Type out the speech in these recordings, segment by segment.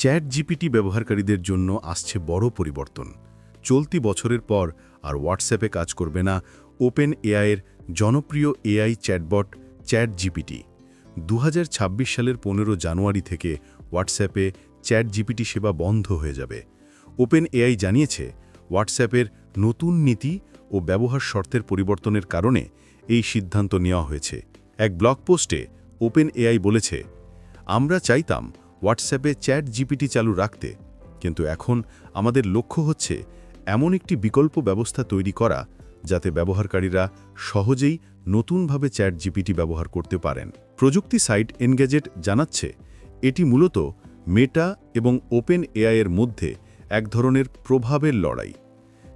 Chat GPT ব্যবহারকারীদের জন্য আসছে বড় পরিবর্তন। চলতি বছরের পর আর হোয়াটসঅ্যাপে কাজ করবে না ওপেন এআইয়ের জনপ্রিয় এআই চ্যাটবট চ্যাট জিপিটি দু হাজার ছাব্বিশ সালের পনেরো জানুয়ারি থেকে হোয়াটসঅ্যাপে চ্যাট জিপিটি সেবা বন্ধ হয়ে যাবে। ওপেন এআই জানিয়েছে, হোয়াটসঅ্যাপের নতুন নীতি ও ব্যবহার শর্তের পরিবর্তনের কারণে এই সিদ্ধান্ত নেওয়া হয়েছে। এক ব্লগ পোস্টে ওপেন এআই বলেছে, আমরা চাইতাম হোয়াটসঅ্যাপে চ্যাট জিপিটি চালু রাখতে, কিন্তু এখন আমাদের লক্ষ্য হচ্ছে এমন একটি বিকল্প ব্যবস্থা তৈরি করা যাতে ব্যবহারকারীরা সহজেই নতুনভাবে চ্যাট জিপিটি ব্যবহার করতে পারেন। প্রযুক্তি সাইট এনগেজেট জানাচ্ছে, এটি মূলত মেটা এবং ওপেন এআইয়ের মধ্যে এক ধরনের প্রভাবের লড়াই।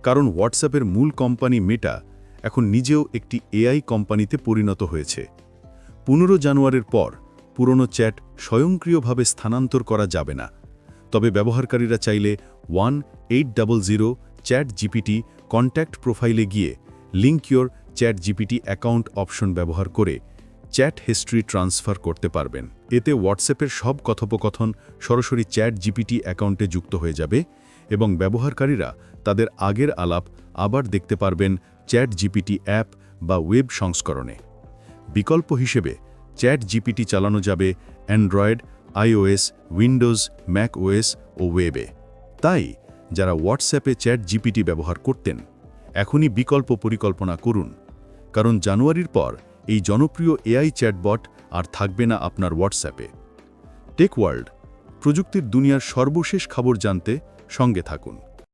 কারণ হোয়াটসঅ্যাপের মূল কোম্পানি মেটা এখন নিজেও একটি এআই কোম্পানিতে পরিণত হয়েছে। পনেরো জানুয়ারির পর পুরনো চ্যাট স্বয়ংক্রিয়ভাবে স্থানান্তর করা যাবে না। তবে ব্যবহারকারীরা চাইলে one eight double zero chat GPT contact প্রোফাইলে গিয়ে link your chat GPT account option ব্যবহার করে চ্যাট হিস্ট্রি ট্রান্সফার করতে পারবেন। এতে হোয়াটসঅ্যাপের সব কথোপকথন সরাসরি চ্যাট জিপিটি অ্যাকাউন্টে যুক্ত হয়ে যাবে এবং ব্যবহারকারীরা তাদের আগের আলাপ আবার দেখতে পারবেন চ্যাট জিপিটি অ্যাপ বা ওয়েব সংস্করণে। বিকল্প হিসেবে চ্যাট জিপিটি চালানো যাবে Android, iOS, Windows, Mac OS ও ওয়েবে। তাই, যারা হোয়াটসঅ্যাপে চ্যাট জিপিটি ব্যবহার করতেন, এখনই বিকল্প পরিকল্পনা করুন। কারণ জানুয়ারির পর এই জনপ্রিয় এআই চ্যাটবট আর থাকবে না আপনার হোয়াটসঅ্যাপে। টেক ওয়ার্ল্ড প্রযুক্তির দুনিয়ার সর্বশেষ খবর জানতে সঙ্গে থাকুন।